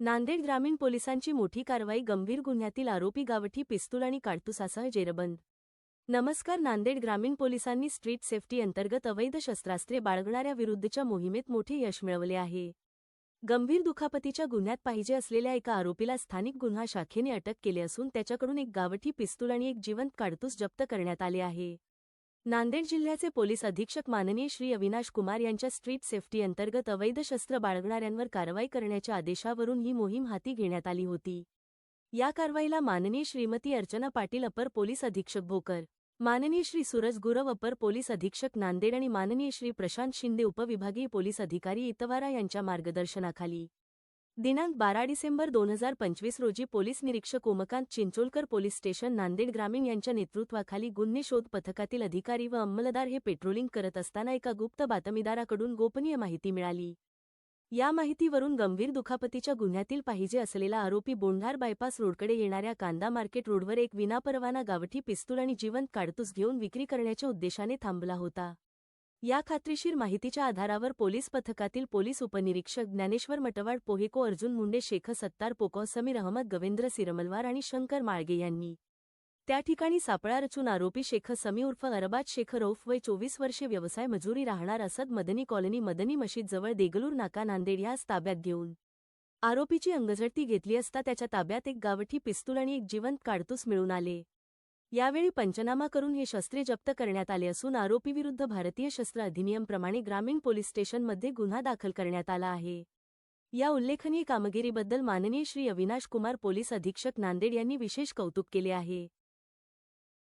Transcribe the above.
नांदेड ग्रामीण पोलिसांची मोठी कारवाई गंभीर गुन्ह्यातील आरोपी गावठी पिस्तूल आणि काडतुसासह जेरबंद. नमस्कार नांदेड ग्रामीण पोलिसांनी स्ट्रीट सेफ्टी अंतर्गत अवैध शस्त्रास्त्रे बाळगणाऱ्या विरुद्धच्या मोहिमेत मोठे यश मिळवले आहे. गंभीर दुखापतीच्या गुन्ह्यात पाहिजे असलेल्या एका आरोपीला स्थानिक गुन्हा शाखेने अटक केली असून त्याच्याकडून एक गावठी पिस्तूल आणि एक जिवंत काडतूस जप्त करण्यात आले आहे. नांदेड जिल्ह्याचे पोलीस अधीक्षक माननीय श्री अविनाश कुमार यांच्या स्ट्रीट सेफ्टी अंतर्गत अवैध शस्त्र बाळगणाऱ्यांवर कारवाई करण्याच्या आदेशावरून ही मोहीम हाती घेण्यात आली होती. या कारवाईला माननीय श्रीमती अर्चना पाटील अपर पोलीस अधीक्षक भोकर माननीय श्री सूरज गुरव अपर पोलीस अधीक्षक नांदेड आणि माननीय श्री प्रशांत शिंदे उपविभागीय पोलीस अधिकारी इतवारा यांच्या मार्गदर्शनाखाली दिनांक बारा डिसेंबर दोन हजार पंचवीस रोजी पोलीस निरीक्षक उमकांत चिंचोलकर पोलीस स्टेशन नांदेड ग्रामीण यांच्या नेतृत्वाखाली गुन्हे शोध पथकातील अधिकारी व अंमलदार हे पेट्रोलिंग करत असताना एका गुप्त बातमीदाराकडून गोपनीय माहिती मिळाली. या माहितीवरून गंभीर दुखापतीच्या गुन्ह्यातील पाहिजे असलेला आरोपी बोंढार बायपास रोडकडे येणाऱ्या कांदा मार्केट रोडवर एक विनापरवाना गावठी पिस्तूल आणि जिवंत काडतूस घेऊन विक्री करण्याच्या उद्देशाने थांबला होता. या खात्रीशीर माहितीच्या आधारावर पोलीस पथकातील पोलीस उपनिरीक्षक ज्ञानेश्वर मटवाड पोहेको अर्जुन मुंडे शेख सत्तार पोको समीर अहमद गवेंद्र सिरमलवार आणि शंकर माळगे यांनी. त्या ठिकाणी सापळा रचून आरोपी शेख समी उर्फ अरबाज शेख रौफ वय चोवीस वर्षे व्यवसाय मजुरी राहणार असद मदनी कॉलनी मदनी मशीद जवळ देगलूर नाका नांदेड यास ताब्यात घेऊन. आरोपीची अंगझडती घेतली असता त्याच्या ताब्यात एक गावठी पिस्तूल आणि एक जिवंत काडतूस मिळून आले. यावेळी पंचनामा करून हे शस्त्रे जप्त करण्यात आले असून आरोपीविरुद्ध भारतीय शस्त्र अधिनियमप्रमाणे ग्रामीण पोलीस स्टेशनमध्ये गुन्हा दाखल करण्यात आला आहे. या उल्लेखनीय कामगिरीबद्दल माननीय श्री अविनाश कुमार पोलीस अधीक्षक नांदेड यांनी विशेष कौतुक केले आहे.